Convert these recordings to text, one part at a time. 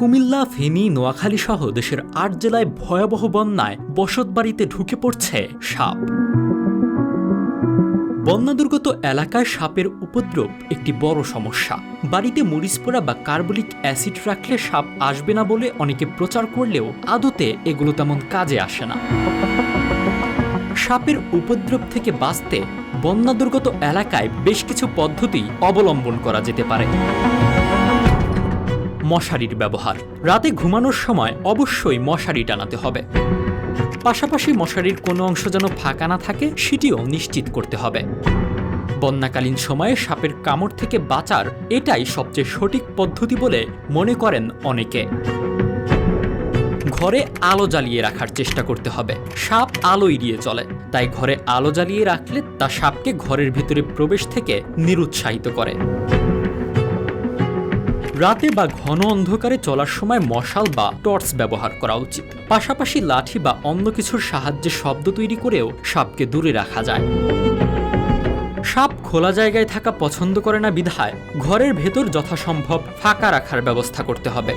কুমিল্লা, ফেনী, নোয়াখালী সহ দেশের আট জেলায় ভয়াবহ বন্যায় বসতবাড়িতে ঢুকে পড়ছে সাপ। বন্যাদুর্গত এলাকায় সাপের উপদ্রব একটি বড় সমস্যা। বাড়িতে মরিচ পোড়া বা কার্বলিক অ্যাসিড রাখলে সাপ আসবে না বলে অনেকে প্রচার করলেও আদতে এগুলো তেমন কাজে আসে না। সাপের উপদ্রব থেকে বাঁচতে বন্যাদুর্গত এলাকায় বেশ কিছু পদ্ধতি অবলম্বন করা যেতে পারে। মশারির ব্যবহার। রাতে ঘুমানোর সময় অবশ্যই মশারি টানাতে হবে। পাশাপাশি মশারির কোনো অংশ যেন ফাঁকা না থাকে, সেটিও নিশ্চিত করতে হবে। বন্যাকালীন সময়ে সাপের কামড় থেকে বাঁচার এটাই সবচেয়ে সঠিক পদ্ধতি বলে মনে করেন অনেকে। ঘরে আলো জ্বালিয়ে রাখার চেষ্টা করতে হবে। সাপ আলো এড়িয়ে চলে। তাই ঘরে আলো জ্বালিয়ে রাখলে তা সাপকে ঘরের ভেতরে প্রবেশ থেকে নিরুৎসাহিত করে। রাতে বা ঘন অন্ধকারে চলার সময় মশাল বা টর্চ ব্যবহার করা উচিত। পাশাপাশি লাঠি বা অন্য কিছুর সাহায্যে শব্দ তৈরি করেও সাপকে দূরে রাখা যায়। সাপ খোলা জায়গায় থাকা পছন্দ করে না বিধায় ঘরের ভেতর যথাসম্ভব ফাঁকা রাখার ব্যবস্থা করতে হবে।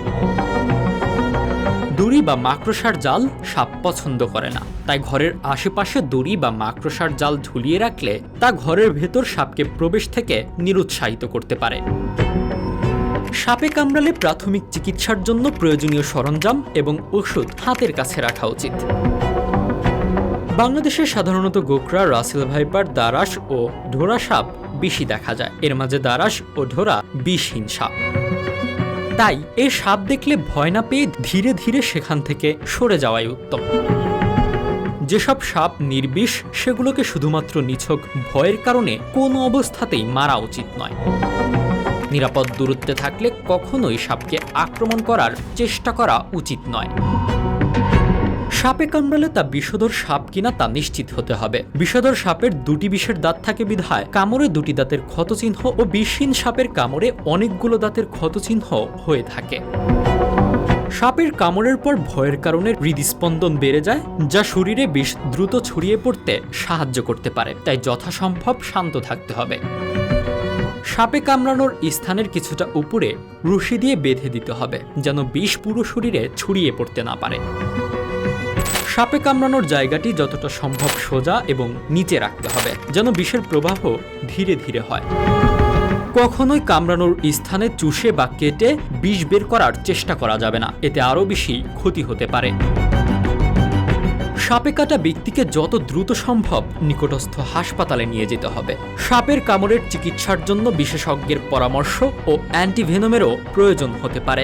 দড়ি বা মাকড়সার জাল সাপ পছন্দ করে না। তাই ঘরের আশেপাশে দড়ি বা মাকড়সার জাল ঝুলিয়ে রাখলে তা ঘরের ভেতর সাপকে প্রবেশ থেকে নিরুৎসাহিত করতে পারে। সাপে কামড়ালে প্রাথমিক চিকিৎসার জন্য প্রয়োজনীয় সরঞ্জাম এবং ওষুধ হাতের কাছে রাখা উচিত। বাংলাদেশে সাধারণত গোকরা রাসেল ভাইপার দারাস ও ঢোরা সাপ বেশি দেখা যায়। এর মাঝে দারাস ও ঢোরা বিষহীন সাপ। তাই এ সাপ দেখলে ভয় না পেয়ে ধীরে ধীরে সেখান থেকে সরে যাওয়াই উত্তম। যেসব সাপ নির্বিষ, সেগুলোকে শুধুমাত্র নিছক ভয়ের কারণে কোনো অবস্থাতেই মারা উচিত নয়। নিরাপদ দূরত্বে থাকলে কখনোই সাপকে আক্রমণ করার চেষ্টা করা উচিত নয়। সাপে কামড়ালে তা বিষধর সাপ কিনা তা নিশ্চিত হতে হবে। বিষধর সাপের দুটি বিষের দাঁত থাকে বিধায়। কামড়ে দুটি দাঁতের ক্ষতচিহ্ন ও বিষহীন সাপের কামড়ে অনেকগুলো দাঁতের ক্ষতচিহ্ন হয়ে থাকে। সাপের কামড়ের পর ভয়ের কারণে হৃদস্পন্দন বেড়ে যায়, যা শরীরে বিষ দ্রুত ছড়িয়ে পড়তে সাহায্য করতে পারে। তাই যথাসম্ভব শান্ত থাকতে হবে। সাপে কামড়ানোর স্থানের কিছুটা উপরে রশি দিয়ে বেঁধে দিতে হবে, যেন বিষ পুরো শরীরে ছড়িয়ে পড়তে না পারে। সাপে কামড়ানোর জায়গাটি যতটা সম্ভব সোজা এবং নিচে রাখতে হবে, যেন বিষের প্রবাহ ধীরে ধীরে হয়। কখনোই কামড়ানোর স্থানে চুষে বা কেটে বিষ বের করার চেষ্টা করা যাবে না, এতে আরও বেশি ক্ষতি হতে পারে। সাপে কাটা ব্যক্তিকে যত দ্রুত সম্ভব নিকটস্থ হাসপাতালে নিয়ে যেতে হবে। সাপের কামড়ের চিকিৎসার জন্য বিশেষজ্ঞের পরামর্শ ও অ্যান্টিভেনমেরও প্রয়োজন হতে পারে।